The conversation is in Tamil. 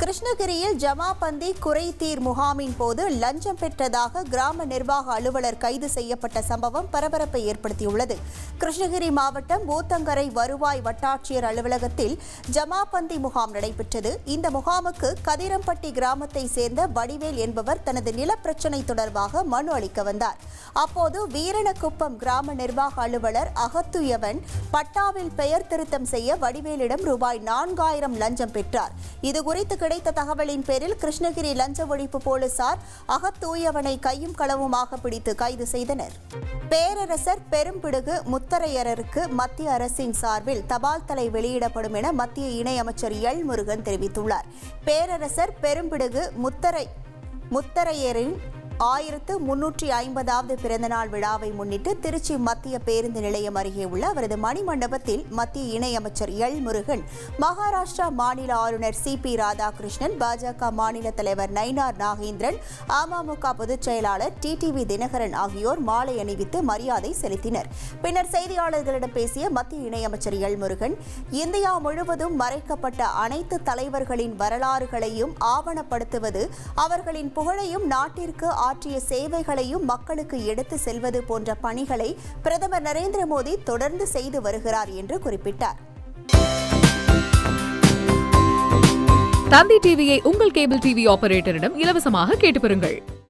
கிருஷ்ணகிரியில் ஜமாபந்தி குறைதீர் முகாமின் போது லஞ்சம் பெற்றதாக கிராம நிர்வாக அலுவலர் கைது செய்யப்பட்ட சம்பவம் பரபரப்பை ஏற்படுத்தியுள்ளது. கிருஷ்ணகிரி மாவட்டம் ஊத்தங்கரை வருவாய் வட்டாட்சியர் அலுவலகத்தில் ஜமாபந்தி முகாம் நடைபெற்றது. இந்த முகாமுக்கு கதிரம்பட்டி கிராமத்தை சேர்ந்த வடிவேல் என்பவர் தனது நிலப்பிரச்சினை தொடர்பாக மனு அளிக்க வந்தார். அப்போது வீரணக்குப்பம் கிராம நிர்வாக அலுவலர் அகத்துயவன் பட்டாவில் பெயர் திருத்தம் செய்ய வடிவேலிடம் ரூபாய் நான்காயிரம் லஞ்சம் பெற்றார். இதுகுறித்து கிடைத்த தகவலின் பேரில் கிருஷ்ணகிரி லஞ்ச ஒழிப்பு போலீசார் அகத்தூயவனை கையும் களவுமாக பிடித்து கைது செய்தனர். பேரரசர் பெரும்பிடுகு முத்தரையரருக்கு மத்திய அரசின் சார்பில் தபால் தலை வெளியிடப்படும் என மத்திய இணையமைச்சர் எல் முருகன் தெரிவித்துள்ளார். பேரரசர் பெரும்பிடுகு முத்தரை முத்தரையரின் ஆயிரத்து முன்னூற்றி ஐம்பதாவது பிறந்தநாள் விழாவை முன்னிட்டு திருச்சி மத்திய பேருந்து நிலையம் அருகே உள்ள அவரது மணிமண்டபத்தில் மத்திய இணையமைச்சர் எல் முருகன் மகாராஷ்டிரா மாநில ஆளுநர் சி பி ராதாகிருஷ்ணன் பாஜக மாநில தலைவர் நயினார் நாகேந்திரன் அமமுக பொதுச் செயலாளர் டிடிவி தினகரன் ஆகியோர் மாலை அணிவித்து மரியாதை செலுத்தினர். பின்னர் செய்தியாளர்களிடம் பேசிய மத்திய இணையமைச்சர் எல் முருகன் இந்தியா முழுவதும் மறைக்கப்பட்ட அனைத்து தலைவர்களின் வரலாறுகளையும் ஆவணப்படுத்துவது அவர்களின் புகழையும் நாட்டிற்கு ஆற்றிய சேவைகளையும் மக்களுக்கு எடுத்து செல்வது போன்ற பணிகளை பிரதமர் நரேந்திர மோடி தொடர்ந்து செய்து வருகிறார் என்று குறிப்பிட்டார். தந்தி டிவியை உங்கள் கேபிள் டிவி ஆபரேட்டரிடம் இலவசமாக கேட்டு பெறுங்கள்.